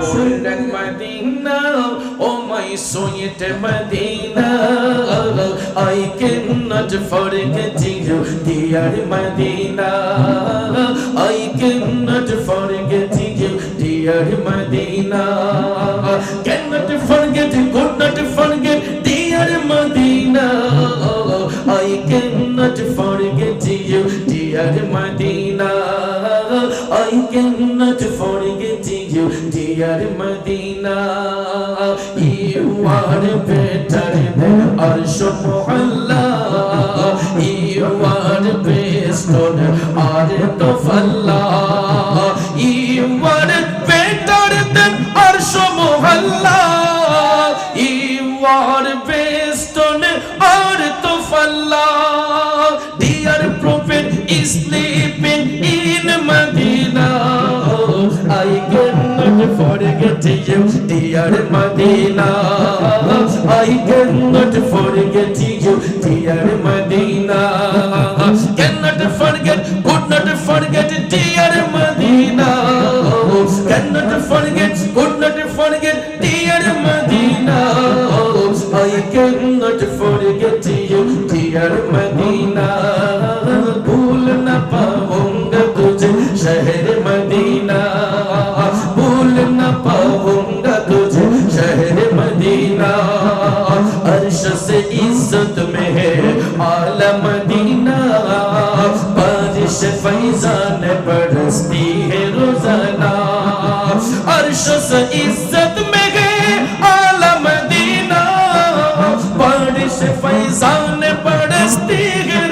golden Medina, oh my sweet Medina. I cannot forget you, dear Medina. I cannot forget you, dear Medina. Cannot forget, cannot forget you, dear Medina. You are better than Arsh Allah. You are best on earth of Allah. You are better than Arsh Allah. You you, dear Medina. I cannot forget Big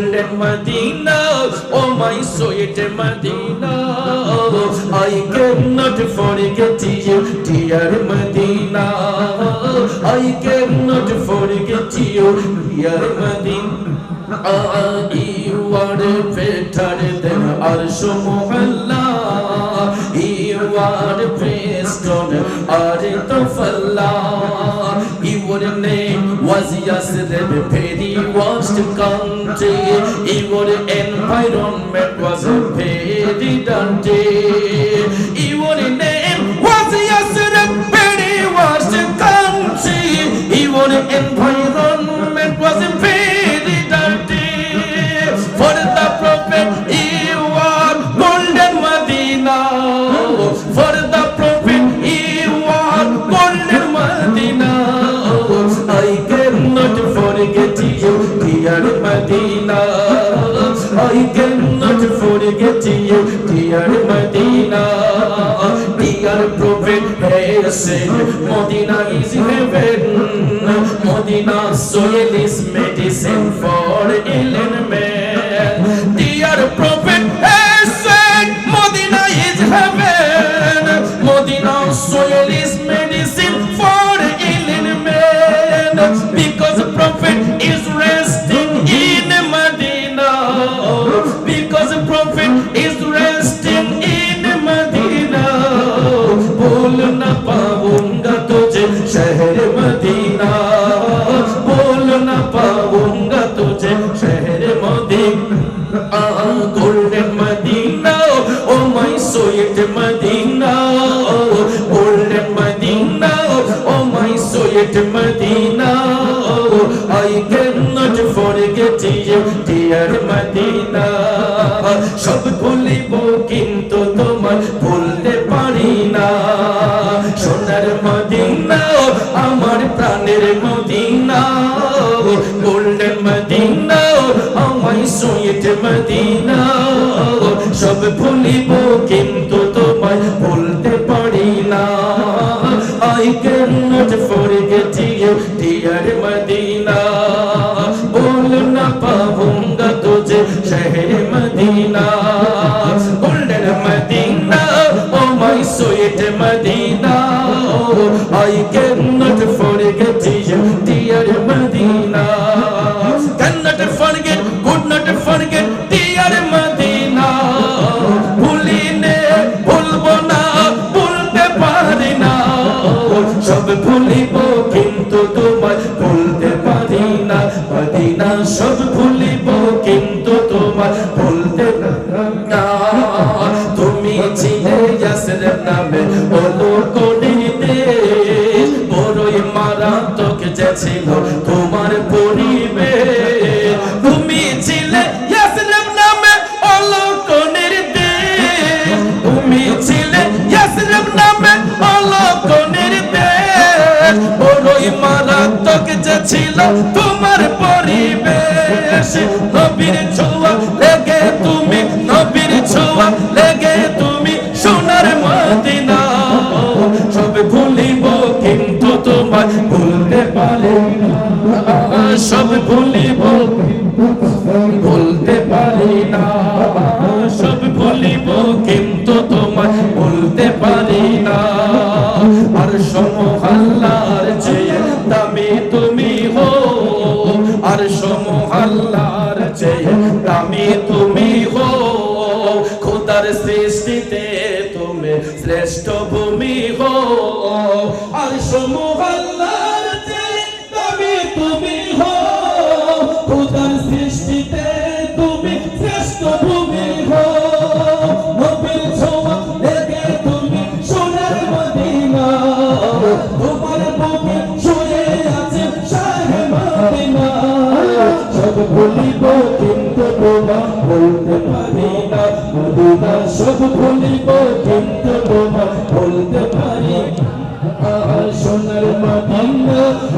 Medina oh my sweet Medina I cannot forget you dear Medina I cannot forget you dear Medina Ah, you are better than Arsh Allah. You are praised on earth of Allah. would name was yesterday. Petty was the country Evil environment was a petty dante Evil name was yesterday. Petty was the country Evil environment was a petty dante For the prophet said, Medina is heaven. Medina soil is medicine for ill sweet Medina. I cannot forget you, dear Medina. সব ভুলিব কিন্তু তোমার ভুলতে পারি না। সোনার Medina, আমার প্রাণের Medina. Golden Medina আমায় সুইট মদিনা তোমার পরিবেশ। নবীর ছোঁয়া লেগে তুমি, নবীর ছোঁয়া লেগে তুমি সোনার মদিনা। সব ভুলিব কিন্তু তোমার ভুলতে পারে সব ভুলিব আর চেয়ে দামি তুমি হো। খোদার সৃষ্টিতে তুমি শ্রেষ্ঠ ভূমি হো। নবীর ছোঁয়া লেগে তুমি সোনার মদিনা। তোমার বুকে শুয়ে আছে শাহে মদিনা। সব ভুলিব কিন্তু তোমার বলতে পারি না। মদিনা সব ভুলিব মদিনা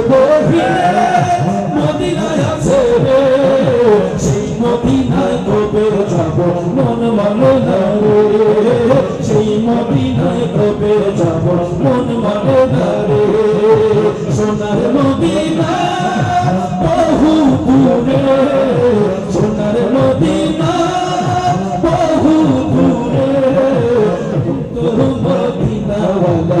الله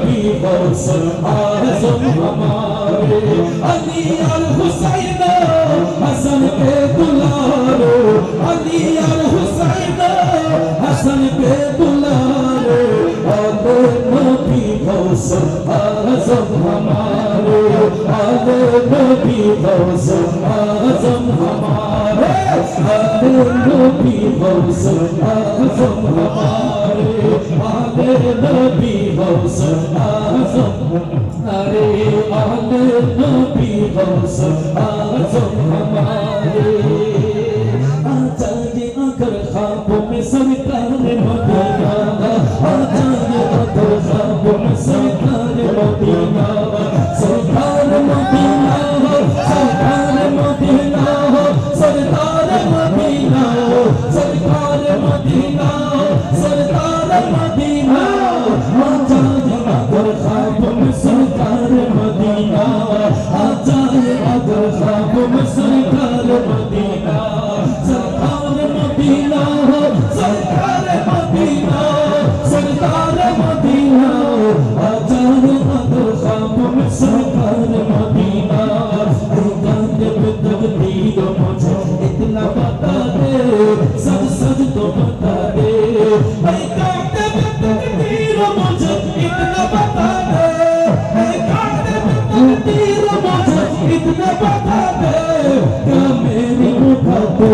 अली हुसैन हसन अली हुसैन हसन نبی نبی غوث اعظم ہمارے میں coração.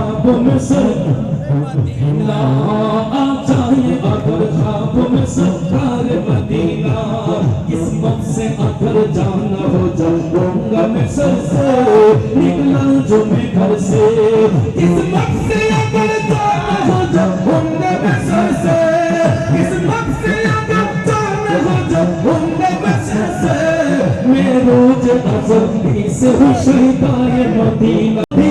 ख्वाब में सरकार मदीना आजाए अगर ख्वाब में सरकार मदीना किस्मत से अगर जाना हो जाऊँगा मैं सर से निकला जो मैं घर से किस्मत से अगर जाना हो जाऊँगा मैं सर से किस्मत से अगर जाना हो जाऊँगा मैं सर से मैं रोज अजब से हुशैदाए मदीना मदीना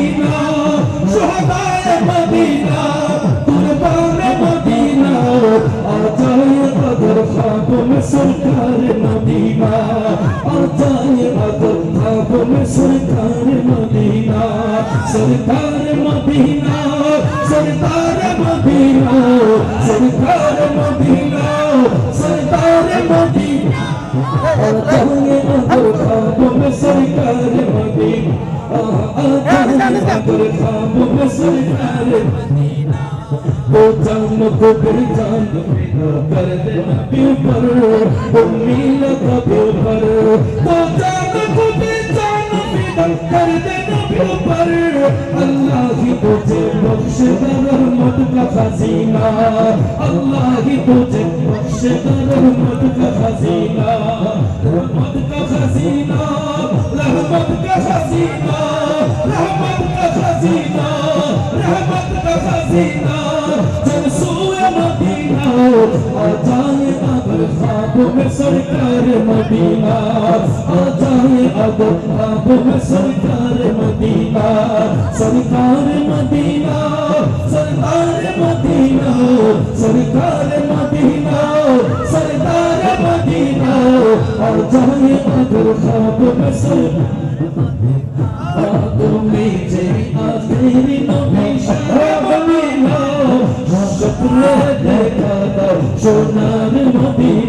सरकार मदीना सरकार मदीना सरकार मदीना सरकार मदीना आ जाए अगर ख्वाब में सरकार मदीना आ जाए अगर ख्वाब में सरकार मदीना वो जान को पहचान कर देना दिल पर वो मील का दिल पर वो जान को पहचान कर देना اللہ ہی تجھے بخش در رحمت کا خزینہ اللہ ہی تجھے بخش در رحمت کا خزینہ رحمت کا خزینہ सरकार मदीना आ जाए अब आप सरकार मदीना सरकार मदीना सरकार मदीना सरकार मदीना सरकार मदीना आ जाए अब आप सरकार तुम्हें जे आ तेरी नबी मदीना सपने देखा था सोनार मदीना